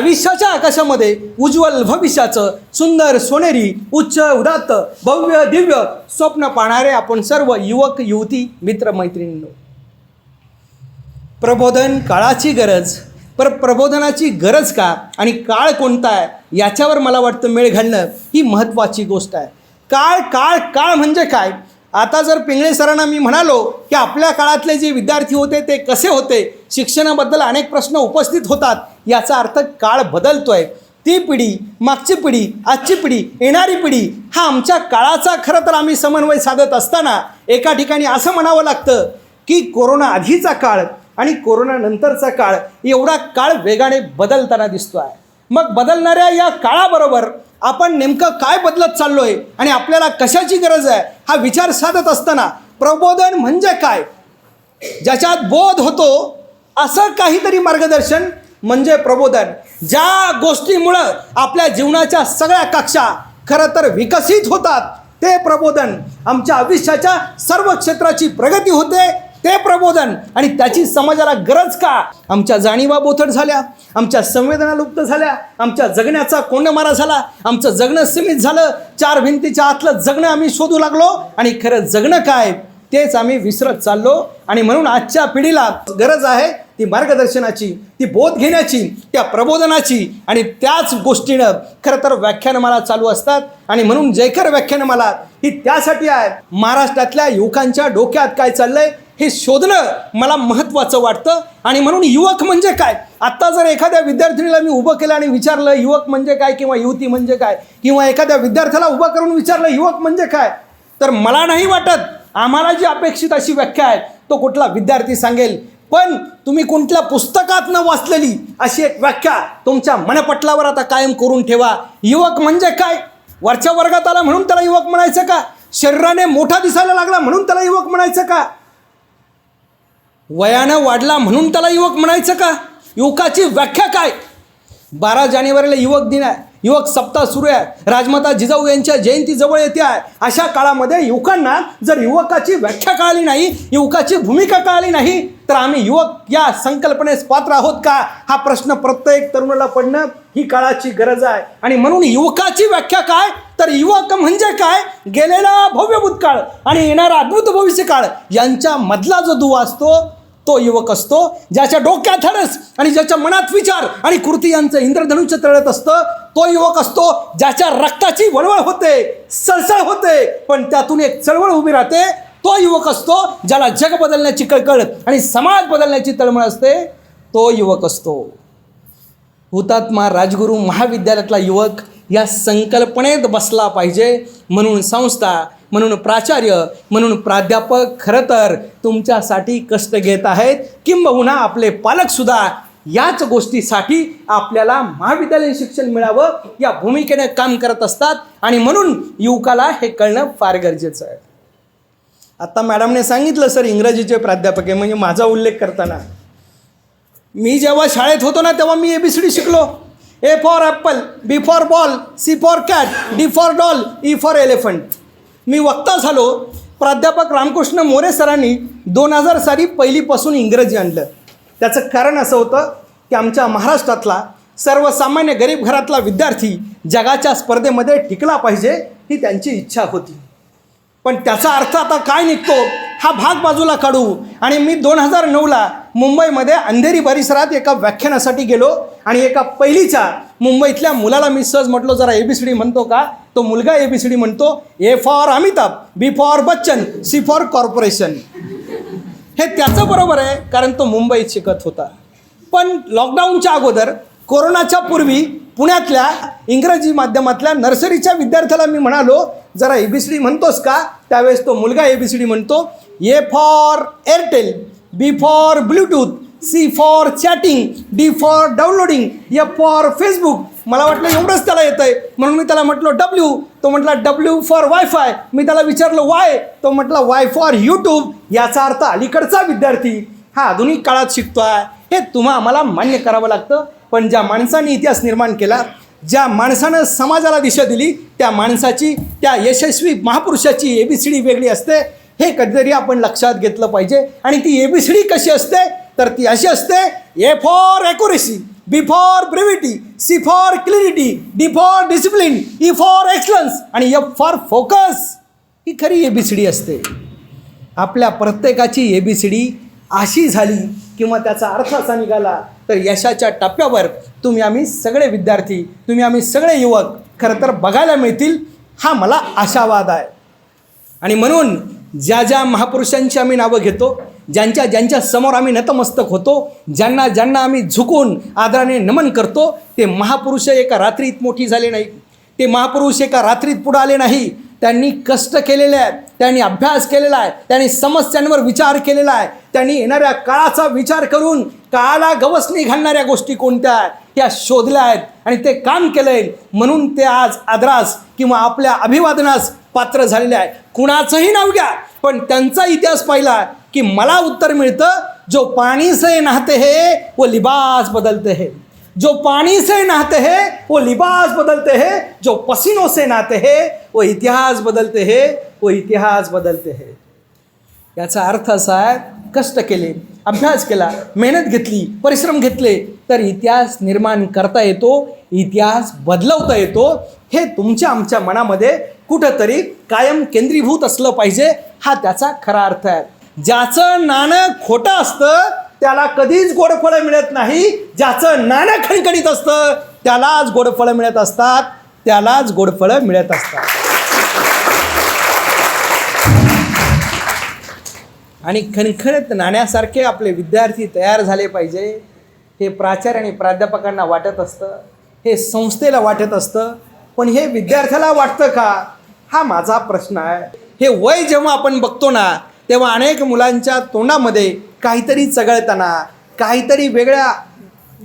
आयुष्याच्या आकाशामध्ये उज्ज्वल भविष्याचं सुंदर सोनेरी उच्च उदात्त भव्य दिव्य स्वप्न पाहणारे आपण सर्व युवक युवती मित्र मैत्रिणींनो प्रबोधन काळाची गरज. पर प्रबोधनाची गरज का आणि काळ कोणता आहे याच्यावर मला वाटतं मेळ घालणं ही महत्त्वाची गोष्ट आहे. काळ काळ काळ म्हणजे काय? आता जर पिंगळे सरांना मी म्हणालो की आपल्या काळातले जे विद्यार्थी होते ते कसे होते? शिक्षणाबद्दल अनेक प्रश्न उपस्थित होतात. याचा अर्थ काळ बदलतोय. ती पिढी मागची पिढी आजची पिढी येणारी पिढी हा आमच्या काळाचा खरं तर आम्ही समन्वय साधत असताना एका ठिकाणी असं म्हणावं लागतं की कोरोना आधीचा काळ आणि कोरोना नंतरचा काळ एवढा काळ वेगाने बदलताना दिसतो आहे मग बदलणाऱ्या या काळाबरोबर आपण नेमकं काय बदलत चाललो आहे आणि आपल्याला कशाची गरज आहे हा विचार साधत असताना प्रबोधन म्हणजे काय? ज्याच्यात बोध होतो असं काहीतरी मार्गदर्शन म्हणजे प्रबोधन. ज्या गोष्टीमुळं आपल्या जीवनाच्या सगळ्या कक्षा खरं तर विकसित होतात ते प्रबोधन. आमच्या आयुष्याच्या सर्व क्षेत्राची प्रगती होते ते प्रबोधन. आणि त्याची समाजाला गरज का? आमच्या जाणीवा बोथट झाल्या आमच्या संवेदना लुप्त झाल्या आमच्या जगण्याचा कोंडमारा झाला आमचं जगणं सीमित झालं चार भिंतीच्या आतलं जगणं आम्ही शोधू लागलो. आणि खरं जगणं काय? तेच आम्ही विसरत चाललो. आणि म्हणून आजच्या पिढीला गरज आहे ती मार्गदर्शनाची ती बोध घेण्याची त्या प्रबोधनाची आणि त्याच गोष्टीनं खरं तर व्याख्यानमाला चालू असतात. आणि म्हणून जयकर व्याख्यानमाला ही त्यासाठी आहे. महाराष्ट्रातल्या युवकांच्या डोक्यात काय चाललंय हे शोधणं मला महत्त्वाचं वाटतं. आणि म्हणून युवक म्हणजे काय? आत्ता जर एखाद्या विद्यार्थिनीला मी उभं केलं आणि विचारलं युवक म्हणजे काय? किंवा युवती म्हणजे काय? किंवा एखाद्या विद्यार्थ्याला उभं करून विचारलं युवक म्हणजे काय? तर मला नाही वाटत आम्हाला जी अपेक्षित अशी व्याख्या आहे तो कुठला विद्यार्थी सांगेल? पण तुम्ही कोणत्या पुस्तकात न वाचलेली अशी एक व्याख्या तुमच्या मनपटलावर आता कायम करून ठेवा. युवक म्हणजे काय? वरच्या वर्गात आला म्हणून त्याला युवक म्हणायचं का? शरीराने मोठा दिसायला लागला म्हणून त्याला युवक म्हणायचं का? वयानं वाढला म्हणून त्याला युवक म्हणायचं का? युवकाची व्याख्या काय? बारा जानेवारीला युवक दिन आहे. युवक सप्ताह सुरू आहे. राजमाता जिजाऊ यांच्या जयंती जवळ येते आहे. अशा काळामध्ये युवकांना जर युवकाची व्याख्या कळाली नाही युवकाची भूमिका कळाली नाही तर आम्ही युवक या संकल्पनेस पात्र आहोत का? हा प्रश्न प्रत्येक तरुणाला पडणं ही काळाची गरज आहे. आणि म्हणून युवकाची व्याख्या काय? तर युवक म्हणजे काय? गेलेला भव्य भूतकाळ आणि येणारा अद्भुत भविष्य काळ यांच्या मधला जो दुवा असतो तो युवक असतो ज्याच्या डोक्यात हडस आणि ज्याच्या मनात विचार आणि कृती यांचं इंद्रधनुष्य तळत असतं तो युवक असतो ज्याच्या रक्ताची वळवळ होते सळसळ होते पण त्यातून एक चळवळ उभी राहते. तो युवक असतो ज्याला जग बदलण्याची कळकळ आणि समाज बदलण्याची तळमळ असते. तो युवक असतो. हुतात्मा राजगुरू महाविद्यालयातला युवक या संकल्पनेत बसला पाहिजे. म्हणून संस्था म्हणून प्राचार्य म्हणून प्राध्यापक खरं तर तुमच्यासाठी कष्ट घेत आहेत. किंबहुना आपले पालकसुद्धा याच गोष्टीसाठी आपल्याला महाविद्यालयीन शिक्षण मिळावं या भूमिकेने काम करत असतात. आणि म्हणून युवकाला हे कळणं फार गरजेचं आहे. आत्ता मॅडमने सांगितलं सर इंग्रजीचे प्राध्यापक आहे म्हणजे माझा उल्लेख करताना. मी जेव्हा शाळेत होतो ना तेव्हा मी ए बी सी डी शिकलो. A for apple B for ball C for cat D for doll E for elephant मी वक्ता झालो. प्राध्यापक रामकृष्ण मोरे सरांनी दोन हजार साली पहिलीपासून इंग्रजी आणलं. त्याचं कारण असं होतं की आमच्या महाराष्ट्रातला सर्वसामान्य गरीब घरातला विद्यार्थी जगाच्या स्पर्धेमध्ये टिकला पाहिजे ही त्यांची इच्छा होती. पण त्याचा अर्थ आता काय निघतो हा भाग बाजूला काढू. आणि मी दोन हजार नऊला मुंबईमध्ये अंधेरी परिसरात एका व्याख्यानासाठी गेलो आणि एका पहिलीच्या मुंबईतल्या मुलाला मी सहज म्हटलो जरा ए बी सी डी म्हणतो का? तो मुलगा ए बी सी डी म्हणतो A for Amitabh B for Bachchan C for corporation हे त्याचं बरोबर आहे कारण तो मुंबईत शिकत होता. पण लॉकडाऊनच्या अगोदर कोरोनाच्या पूर्वी पुण्यातल्या इंग्रजी माध्यमातल्या नर्सरीच्या विद्यार्थ्याला मी म्हणालो जरा ए बी सी डी म्हणतोस का? त्यावेळेस तो मुलगा ए बी सी डी म्हणतो A for Airtel B for bluetooth C for chatting D for downloading A for Facebook मला वाटलं एवढंच त्याला येतं आहे म्हणून मी त्याला म्हटलं डब्ल्यू तो म्हटला डब्ल्यू फॉर वायफाय मी त्याला विचारलं वाय तो म्हटला वाय फॉर यूट्यूब याचा अर्थ अलीकडचा विद्यार्थी. हा आधुनिक काळात शिकतो आहे हे तुम्हा आम्हाला मान्य करावं लागतं. पण ज्या माणसाने इतिहास निर्माण केला ज्या माणसानं समाजाला दिशा दिली त्या माणसाची त्या यशस्वी महापुरुषाची ए बी सी डी वेगळी असते. हे कधीतरी आपण लक्षात घेतलं पाहिजे. आणि ती ए बी सी डी कशी असते? तर ती अशी असते A for accuracy B for brevity C for clarity D for discipline E for excellence आणि एफ फॉर फोकस. ही खरी ए बी सी डी असते. आपल्या प्रत्येकाची ए बी सी डी अशी झाली किंवा त्याचा अर्थ असा निघाला तर यशाच्या टप्प्यावर तुम्ही आम्ही सगळे विद्यार्थी तुम्ही आम्ही सगळे युवक खरं तर बघायला मिळतील हा मला आशावाद आहे. आणि म्हणून ज्या ज्या महापुरुषांची आम्ही नावं घेतो ज्यांच्या ज्यांच्या समोर आम्ही नतमस्तक होतो ज्यांना ज्यांना आम्ही झुकून आदराने नमन करतो ते महापुरुष एका रात्रीत मोठी झाले नाही. ते महापुरुष एका रात्रीत पुढे आले नाही. त्यांनी कष्ट केलेले आहेत त्यांनी अभ्यास केलेला आहे त्यांनी समस्यांवर विचार केलेला आहे. त्यांनी येणाऱ्या काळाचा विचार करून काळाला गवसणी घालणाऱ्या गोष्टी कोणत्या आहेत ह्या शोधल्या आहेत आणि ते काम केलंय. म्हणून ते आज आदरास किंवा आपल्या अभिवादनास पात्र झालेले आहे. कुणाचंही नाव घ्या पण त्यांचा इतिहास पाहिला की मला उत्तर मिळतं जो पाणी से नहाते है वो लिबास बदलते है. जो पाणी से नहाते हे वो लिबास बदलते हे. जो पसीनों से नहाते हैं वो इतिहास बदलते हे वो इतिहास बदलते हे. याचा अर्थ असा आहे कष्ट केले अभ्यास केला मेहनत घेतली परिश्रम घेतले तर इतिहास निर्माण करता येतो इतिहास बदलवता येतो. हे तुमच्या आमच्या मनामध्ये कुठंतरी कायम केंद्रीभूत असलं पाहिजे हा त्याचा खरा अर्थ आहे. ज्याचं नाणं खोटं असतं त्याला कधीच गोडफळं मिळत नाही. ज्याचं नाणं खणखणीत असतं त्यालाच गोडफळं मिळत असतात. त्यालाच गोडफळं मिळत असतात. आणि खणखणत नाण्यासारखे आपले विद्यार्थी तयार झाले पाहिजे. हे प्राचार्य आणि प्राध्यापकांना वाटत असतं. हे संस्थेला वाटत असतं. पण हे विद्यार्थ्याला वाटतं का? हा माझा प्रश्न आहे. हे वय जेव्हा आपण बघतो ना तेव्हा अनेक मुलांच्या तोंडामध्ये काहीतरी चघळताना काहीतरी वेगळ्या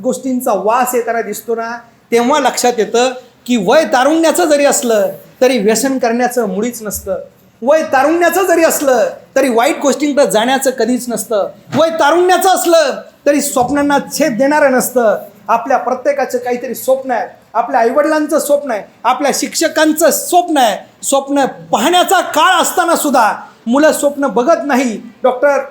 गोष्टींचा वास येताना दिसतो ना तेव्हा लक्षात येतं की वय तारुण्याचं जरी असलं तरी व्यसन करण्याचं मुळीच नसतं. वय तारुण्याचं जरी असलं तरी वाईट गोष्टींकडे जाण्याचं कधीच नसतं. वय तारुण्याचं असलं तरी स्वप्नांना छेद देणारं नसतं. आपल्या प्रत्येकाचं काहीतरी स्वप्न आहे. आपल्या आईवडिलांचं स्वप्न आहे. आपल्या शिक्षकांचं स्वप्न आहे. स्वप्न पाहण्याचा काळ असताना सुद्धा मुलं स्वप्न बघत नाही. डॉक्टर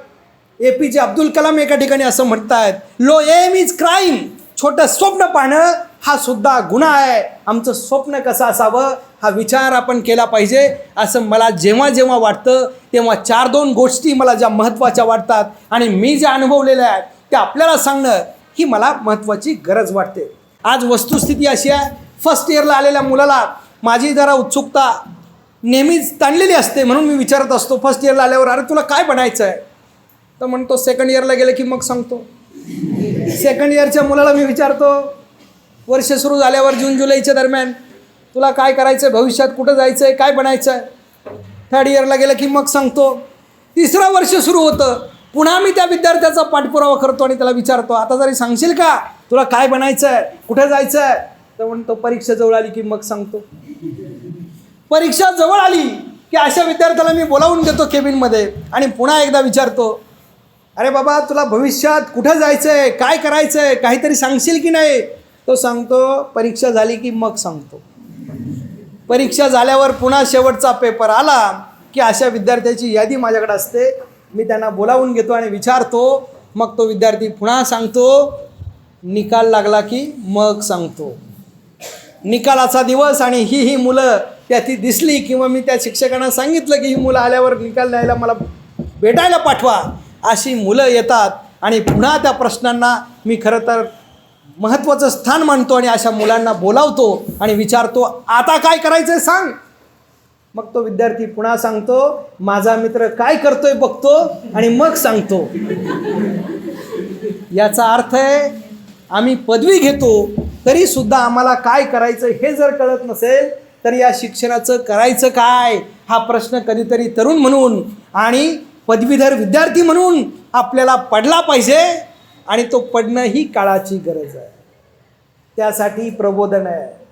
ए पी जे अब्दुल कलाम एका ठिकाणी असं म्हणत आहेत लो एम इज क्राईम छोटं स्वप्न पाहणं हा सुद्धा गुन्हा आहे. आमचं स्वप्न कसं असावं हा विचार आपण केला पाहिजे. असं मला जेव्हा जेव्हा वाटतं तेव्हा चार दोन गोष्टी मला ज्या महत्त्वाच्या वाटतात आणि मी ज्या अनुभवलेल्या आहेत त्या आपल्याला सांगणं ही मला महत्त्वाची गरज वाटते. आज वस्तुस्थिती अशी आहे फर्स्ट इयरला आलेल्या मुलाला माझी जरा उत्सुकता नेहमीच ताणलेली असते म्हणून मी विचारत असतो फर्स्ट इयरला आल्यावर अरे तुला काय बनायचं आहे तर म्हणतो सेकंड इयरला गेलं की मग सांगतो. सेकंड इयरच्या मुलाला मी विचारतो वर्ष सुरू झाल्यावर जून जुलैच्या दरम्यान तुला काय करायचं आहे भविष्यात कुठं जायचं आहे काय बनायचं आहे थर्ड इयरला गेलं की मग सांगतो तिसरं वर्ष सुरू होतं. पुन्हा मी त्या विद्यार्थ्याचा पाठपुरावा करतो आणि त्याला विचारतो. आता जरी सांगशील का? तुला काय बनायचं आहे कुठे जायचं आहे तर म्हणतो परीक्षा जवळ आली की मग सांगतो. परीक्षा जवळ आली की अशा विद्यार्थ्याला मी बोलावून घेतो केबिनमध्ये आणि पुन्हा एकदा विचारतो अरे बाबा तुला भविष्यात कुठं जायचं आहे काय करायचं आहे काहीतरी सांगशील की नाही? तो सांगतो परीक्षा झाली की मग सांगतो. परीक्षा झाल्यावर पुन्हा शेवटचा पेपर आला की अशा विद्यार्थ्याची यादी माझ्याकडे असते. मी त्यांना बोलावून घेतो आणि विचारतो. मग तो विद्यार्थी पुन्हा सांगतो निकाल लागला की मग सांगतो. निकालाचा दिवस आणि ही ही मुलं त्या ती दिसली किंवा मी त्या शिक्षकांना सांगितलं की ही मुलं आल्यावर निकाल द्यायला मला भेटायला पाठवा अशी मुलं येतात आणि पुन्हा त्या प्रश्नांना मी खरं तर महत्त्वाचं स्थान मानतो आणि अशा मुलांना बोलावतो आणि विचारतो आता काय करायचं आहे सांग. मग तो विद्यार्थी पुन्हा सांगतो माझा मित्र काय करतोय बघतो आणि मग सांगतो. याचा अर्थ आहे आम्ही पदवी घेतो तरीसुद्धा आम्हाला काय करायचं हे जर कळत नसेल तर या शिक्षणाचं करायचं काय? हा प्रश्न कधीतरी तरुण म्हणून आणि पदवीधर विद्यार्थी म्हणून आपल्याला पडला पाहिजे आणि तो पडणं ही काळाची गरज आहे. त्यासाठी प्रबोधन आहे.